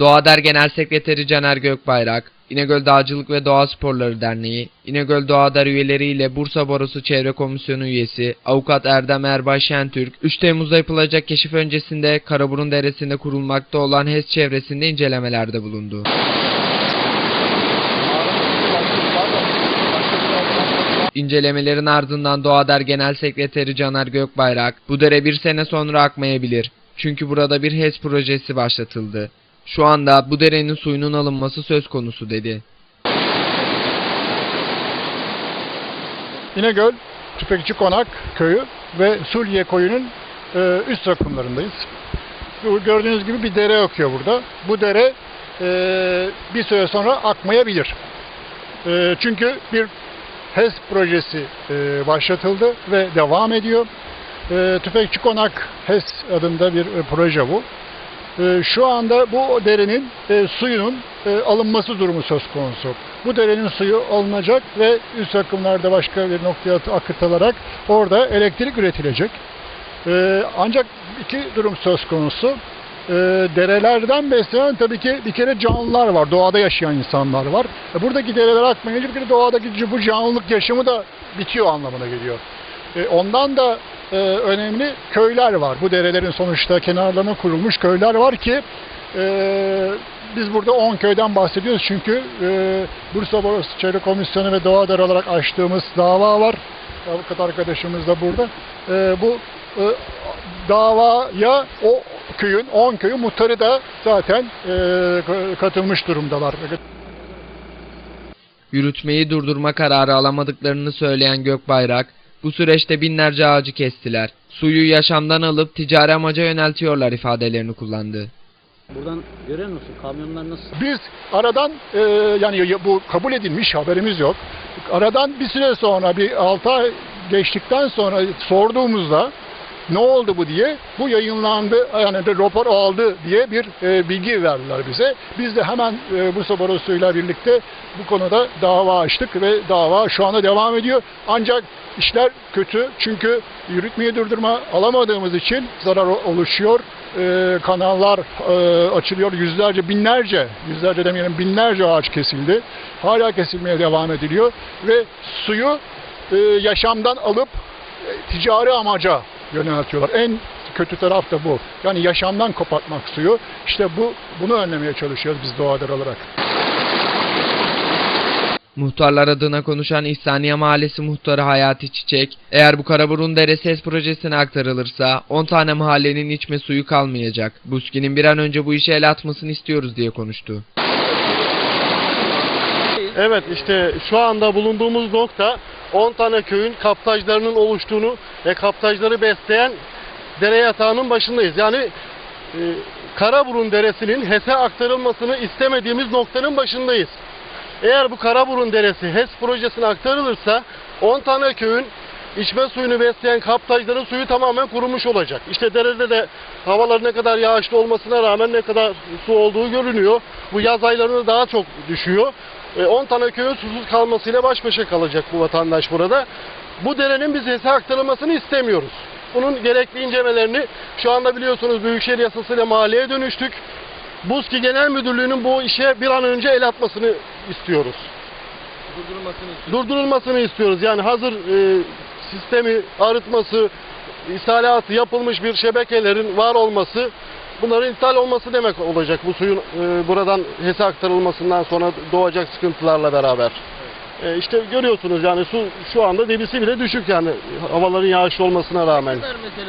Doğader Genel Sekreteri Caner Gökbayrak, İnegöl Dağcılık ve Doğa Sporları Derneği, İnegöl Doğader üyeleriyle Bursa Borusu Çevre Komisyonu üyesi Avukat Erdem Erbay Şentürk, 3 Temmuz'da yapılacak keşif öncesinde Karaburun Deresi'nde kurulmakta olan HES çevresinde incelemelerde bulundu. İncelemelerin ardından Doğader Genel Sekreteri Caner Gökbayrak, bu dere bir sene sonra akmayabilir. Çünkü burada bir HES projesi başlatıldı. Şu anda bu derenin suyunun alınması söz konusu dedi. İnegöl, Tüfekçi Konak köyü ve Sulye koyunun e, üst rakımlarındayız. Gördüğünüz gibi bir dere akıyor burada. Bu dere e, bir süre sonra akmayabilir. E, çünkü bir HES projesi e, başlatıldı ve devam ediyor. E, Tüfekçi Konak HES adında bir e, proje bu. E, şu anda bu derenin e, suyunun e, alınması durumu söz konusu. Bu derenin suyu alınacak ve üst akımlarda başka bir noktaya akıtılarak orada elektrik üretilecek. E, ancak iki durum söz konusu. E, derelerden beslenen tabii ki bir kere canlılar var, doğada yaşayan insanlar var. E, buradaki dereler akmayınca bir kere doğadaki bu canlılık yaşamı da bitiyor anlamına geliyor. E, ondan da e, önemli köyler var. Bu derelerin sonuçta kenarlarına kurulmuş köyler var ki e, biz burada 10 köyden bahsediyoruz çünkü e, Bursa Boros Çevre Komisyonu ve Doğader olarak açtığımız dava var. Avukat arkadaşımız da burada. E, bu e, davaya o köyün, 10 köyün muhtarı da zaten e, katılmış durumdalar. Yürütmeyi durdurma kararı alamadıklarını söyleyen Gökbayrak, bu süreçte binlerce ağacı kestiler. Suyu yaşamdan alıp ticari amaca yöneltiyorlar ifadelerini kullandı. Buradan görüyor musun kamyonlar nasıl? Biz aradan e, yani ya- bu kabul edilmiş haberimiz yok. Aradan bir süre sonra bir 6 ay geçtikten sonra sorduğumuzda ne oldu bu diye bu yayınlandı yani bir rapor aldı diye bir e, bilgi verdiler bize. Biz de hemen e, Bursa Barosu'yla birlikte bu konuda dava açtık ve dava şu anda devam ediyor. Ancak işler kötü çünkü yürütmeyi durdurma alamadığımız için zarar oluşuyor. E, kanallar e, açılıyor yüzlerce binlerce yüzlerce demeyelim binlerce ağaç kesildi. Hala kesilmeye devam ediliyor ve suyu e, yaşamdan alıp e, ticari amaca yöneltiyorlar. En kötü taraf da bu. Yani yaşamdan kopartmak suyu. İşte bu bunu önlemeye çalışıyoruz biz doğadır olarak. Muhtarlar adına konuşan İhsaniye Mahallesi muhtarı Hayati Çiçek, eğer bu Karaburun Deresi HES projesine aktarılırsa 10 tane mahallenin içme suyu kalmayacak. Buski'nin bir an önce bu işe el atmasını istiyoruz diye konuştu. Evet işte şu anda bulunduğumuz nokta 10 tane köyün kaptajlarının oluştuğunu ve kaptajları besleyen dere yatağının başındayız. Yani e, Karaburun Deresi'nin HES'e aktarılmasını istemediğimiz noktanın başındayız. Eğer bu Karaburun Deresi HES projesine aktarılırsa 10 tane köyün içme suyunu besleyen kaptajların suyu tamamen kurumuş olacak. İşte derede de havalar ne kadar yağışlı olmasına rağmen ne kadar su olduğu görünüyor. Bu yaz aylarında daha çok düşüyor. E, 10 tane köyün susuz kalmasıyla baş başa kalacak bu vatandaş burada. Bu derenin biz HES'e aktarılmasını istemiyoruz. Bunun gerekli incelemelerini şu anda biliyorsunuz Büyükşehir Yasası'yla mahalleye dönüştük. Buzki Genel Müdürlüğü'nün bu işe bir an önce el atmasını istiyoruz. Durdurulmasını istiyor. Durdurulmasını istiyoruz. Yani hazır e, sistemi arıtması, ishalatı yapılmış bir şebekelerin var olması bunların iptal olması demek olacak bu suyun e, buradan HES'e aktarılmasından sonra doğacak sıkıntılarla beraber. E, işte görüyorsunuz yani su şu anda debisi bile düşük yani havaların yağışlı olmasına rağmen.